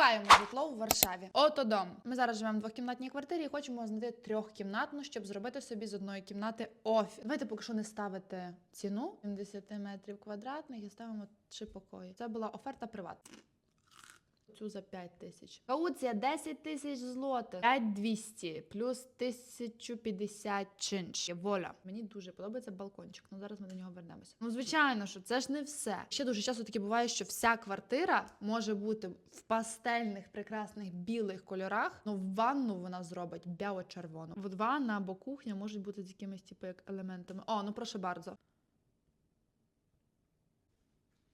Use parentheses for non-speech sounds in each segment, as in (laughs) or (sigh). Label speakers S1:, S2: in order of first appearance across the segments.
S1: Шукаємо житло у Варшаві. Ото дом. Ми зараз живемо в двохкімнатній квартирі і хочемо знайти трьохкімнатну, щоб зробити собі з одної кімнати офіс. Давайте поки що не ставити ціну 70 метрів квадратних і ставимо три покої. Це була оферта приват. Цю за 5 тисяч. Кауція 10 тисяч злотих. 5200 плюс 1050 чинш. Воля. Мені дуже подобається балкончик. Ну зараз ми до нього вернемося. Ну звичайно, що це ж не все. Ще дуже часто таке буває, що вся квартира може бути в пастельних прекрасних білих кольорах. Ну в ванну вона зробить біло-червону. От ванна або кухня можуть бути з якимись типу як елементами. О, ну прошу bardzo.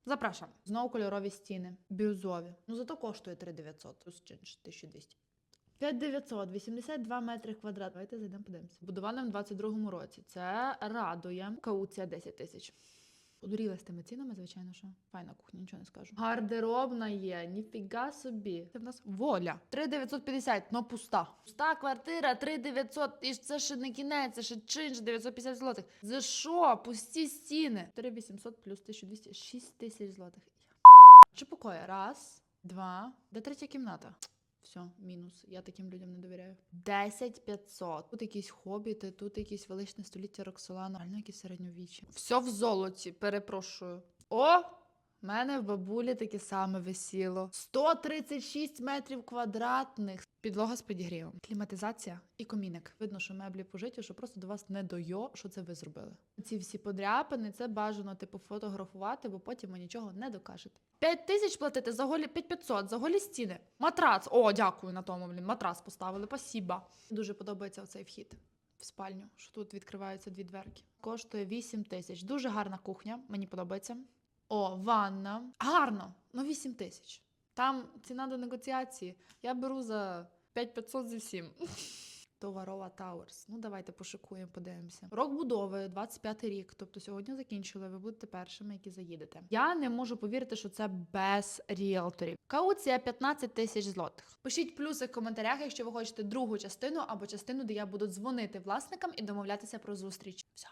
S1: Запрашам. Знову кольорові стіни. Бірюзові. Ну зато коштує 3900 плюс чинш 1200. 5900, 82 метри квадрат. Давайте зайдемо подивимося. Будували в 22-му році. Це радує. Кауція 10 тисяч. Подуріла з тими цінами, звичайно, що файна кухня, нічого не скажу. Гардеробна є, ніфіга собі. Це в нас воля. 3950, но пуста. Пуста квартира, 3900, і ж це ще не кінець, це ще чинш 950 злотих. За що? Пусті стіни. 3800 плюс 1200, 6 тисяч злотих. Чи покої? Раз, два. Де третя кімната? Все, мінус. Я таким людям не довіряю. 10 500. Тут якісь хобіти, тут якісь величне століття Роксолана, реально якісь середньовіччя. Все в золоті, перепрошую. О! В мене в бабулі таке саме висіло. 136 метрів квадратних. Підлога з підігрівом, кліматизація і коміник. Видно, що меблі пожиті, що просто до вас не дойо, що це ви зробили. Ці всі подряпини це бажано типу фотографувати, бо потім ви нічого не докажете. 5 тисяч платити за голі 5500, за голі стіни. Матрац. О, дякую на тому. Блін, матрац поставили. Спасіба. Дуже подобається оцей вхід в спальню, що тут відкриваються дві дверки. Коштує 8 тисяч. Дуже гарна кухня, мені подобається. О, ванна. Гарно, ну 8 тисяч. Там ціна до негоціації. Я беру за 5500 зі всім. (laughs) Товарова Тауерс. Ну, давайте пошукуємо, подивимося. Рок будови, 25 рік. Тобто сьогодні закінчили. Ви будете першими, які заїдете. Я не можу повірити, що це без ріелторів. Кауція 15 тисяч злотих. Пишіть плюси в коментарях, якщо ви хочете другу частину або частину, де я буду дзвонити власникам і домовлятися про зустріч. Все.